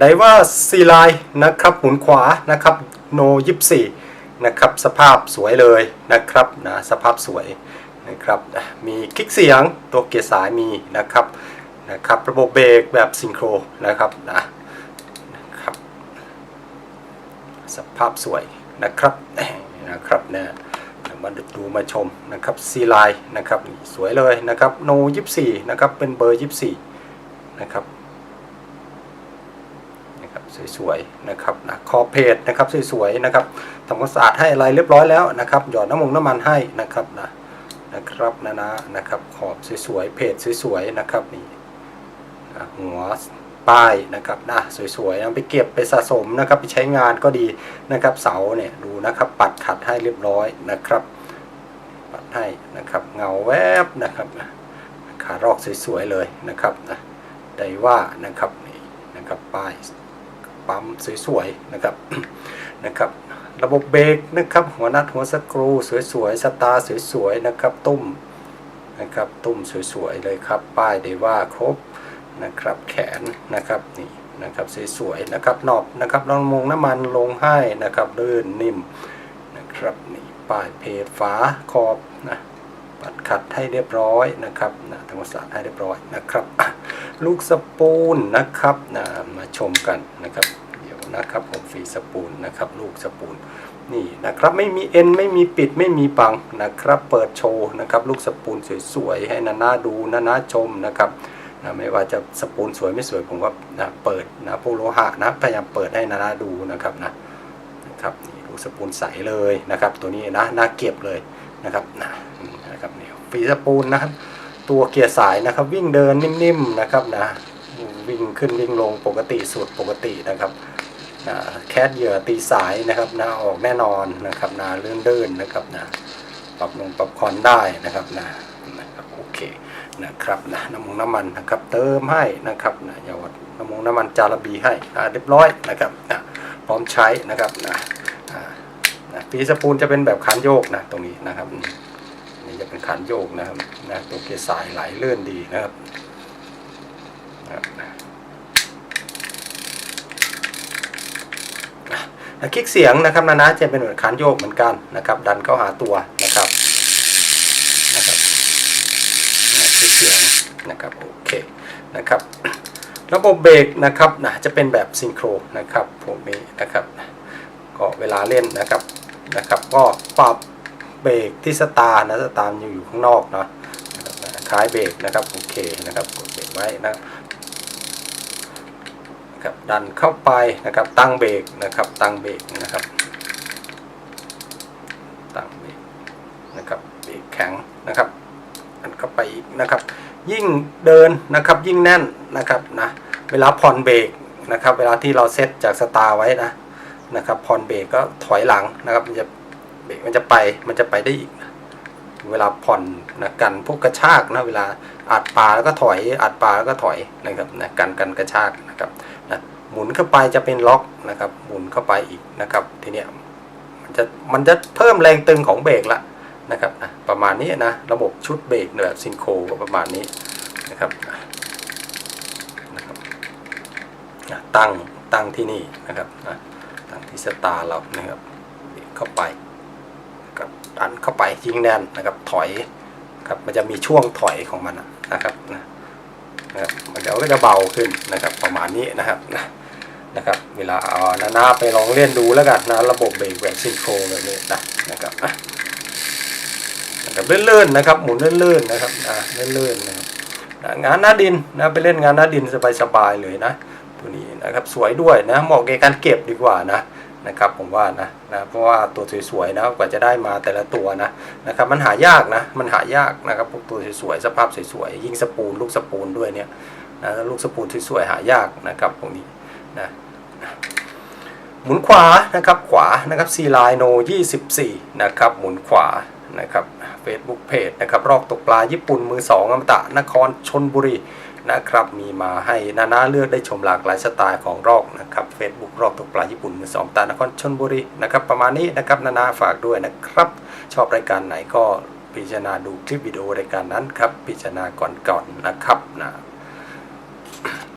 ไดว่าซีไลน์นะครับหมุนขวานะครับโนยิบสี่นะครับสภาพสวยเลยนะครับนะสภาพสวยนะครับมีคลิกเสียงตัวเกียร์สายมีนะครับนะครับระบบเบรกแบบซิงโครนะครับนะนะครับสภาพสวยนะครับนะครับนะมาดูมาชมนะครับซีไลน์นะครับสวยเลยนะครับโนยิบสี่นะครับเป็นเบอร์ยิบสี่นะครับ สวยๆนะครับนะคอเพจนะครับสวยๆนะครับทำความสะอาดให้อะไรเรียบร้อยแล้วนะครับหยอดน้ำมันน้ำมันให้นะครับนะนะครับนะนะนะครับขอบสวยๆเพจสวยๆนะครับนี่นะหัวป้ายนะครับนะสวยๆเอาไปเก็บไปสะสมนะครับไปใช้งานก็ดีนะครับเสาเนี่ยดูนะครับปัดขัดให้เรียบร้อยนะครับ ปัดให้นะครับเงาแวบนะครับขารอกสวยๆเลยนะครับนะได้ว่านะครับนี่นะครับป้าย ปั๊มสวยๆนะครับนะครับระบบเบรกนะครับหัวนัดหัวสกรูสวยๆสตาร์สวยๆนะครับตุ้มนะครับตุ้มสวยๆเลยครับป้ายเดว่าครบนะครับแขนนะครับนี่นะครับสวยๆนะครับนอบนะครับน้ำมงน้ำมันลงให้นะครับลื่นนิ่มนะครับนี่ป้ายเพจฝาขอบนะปัดขัดให้เรียบร้อยนะครับนะทำความสะอาดให้เรียบร้อยนะครับ ลูกสปูนนะครับนะมาชมกันนะครับ นะครับผมฟรีสปูนนะครับลูกสปูนนี่นะครับไม่มีเอ็นไม่มีปิดไม่มีปังนะครับเปิดโชว์นะครับลูกสปูนสวยๆให้นานาดูนานาชมนะครับนะไม่ว่าจะสปูนสวยไม่สวยผมก็นะเปิดนะพวกโลหะนะพยายามเปิดให้นานาดูนะครับนะนะครับนี่ลูกสปูนใสเลยนะครับ ตัวนี้นะน่าเก็บเลยนะครับนะนะครับนี่ฟรีสปูนนะครับตัวเกียร์สายนะครับวิ่งเดินนิ่มๆนะครับนะวิ่งขึ้นวิ่งลงปกติสุดปกตินะครับ แคสเหยื่อตีสายนะครับนะออกแน่นอนนะครับนะเลื่อนเดินนะครับนะปรับลงปรับคอนได้นะครับนะนะครับโอเคนะครับนะน้ำมันน้ำมันนะครับเติมให้นะครับนะหยอดน้ำมันน้ำมันจาระบีให้เรียบร้อยนะครับนะพร้อมใช้นะครับนะนะปีสปูนจะเป็นแบบคันโยกนะตรงนี้นะครับนี่จะเป็นขันโยกนะครับนะตัวเกียร์สายไหลเลื่อนดีนะครับนะ คลิกเสียงนะครับนะนะจะเป็นเหมือนขันโยกเหมือนกันนะครับ ดันเข้าหาตัวนะครับนะครับคลิกเสียงนะครับโอเคนะครับระบบเบรกนะครับนะจะเป็นแบบซิงโครนะครับผมนี้นะครับก็เวลาเล่นนะครับนะครับก็ปรับเบรกที่สตาร์นะสตาร์อยู่อยู่ข้างนอกเนาะครับคล้ายเบรกนะครับโอเคนะครับกดเบรกไว้นะครับ ดันเข้าไปนะครับตั้งเบรกนะครับตั้งเบรกนะครับตั้งเบรกนะครับเบรกแข็งนะครับดันเข้าไปอีกนะครับ ยิ่งเดินนะครับยิ่งแน่นนะครับนะเวลาผ่อนเบรกนะครับ เวลาที่เราเซตจากสตาร์ไว้นะนะครับผ่อนเบรกก็ถอยหลังนะครับมันจะเบรกมันจะไปมันจะไปได้อีกนะ เวลาผ่อนนะกันพวกกระชากนะเวลาอัดปลาแล้วก็ถอยอัดปลาแล้วก็ถอยนะครับนะกันกันกระชากนะครับนะหมุนเข้าไปจะเป็นล็อกนะครับ หมุนเข้าไปอีกนะครับ ทีเนี้ยมันจะมันจะเพิ่มแรงตึงของเบรกละนะครับนะประมาณนี้นะระบบชุดเบรกแบบซินโคก็ประมาณนี้นะครับนะครับนะตั้งตั้งที่นี่นะครับนะตั้งที่สตาร์เรานะครับเข้าไป ดันเข้าไปยิงแน่นนะครับถอยครับมันจะมีช่วงถอยของมันนะครับนะนะครับมันเดี๋ยวก็จะเบาขึ้นนะครับประมาณนี้นะครับนะนะครับเวลาเอาหนานาไปลองเล่นดูแล้วกันนะระบบเบรกแบบซิงโครแบบนี้นะนะครับนะนะครับลื่นๆนะครับหมุนเลื่นๆนะครับนะลื่นๆนะครับนะงานหน้าดินนะไปเล่นงานหน้าดินสบายๆเลยนะตัวนี้นะครับสวยด้วยนะเหมาะแก่การเก็บดีกว่านะ นะครับผมว่านะนะเพราะว่าตัวสวยๆนะกว่าจะได้มาแต่ละตัวนะนะครับมันหายากนะมันหายากนะครับพวกตัวสวยๆสภาพสวยๆยิ่งสปูนลูกสปูนด้วยเนี่ยนะลูกสปูนสวยๆหายากนะครับพวกนี้นะหมุนขวานะครับขวานะครับซีไลโน24 นะครับหมุนขวา นะครับ Facebook Page นะครับรอกตกปลาญี่ปุ่นมือสองอมตะนครชนบุรีนะครับมีมาให้นานาเลือกได้ชมหลากหลายสไตล์ของรอกนะครับ Facebook รอกตกปลาญี่ปุ่นมือสองตานครชนบุรีนะครับประมาณนี้นะครับนานาฝากด้วยนะครับ ชอบรายการไหนก็พิจารณาดูคลิปวิดีโอรายการนั้นครับพิจารณาก่อนๆนนะครับนะ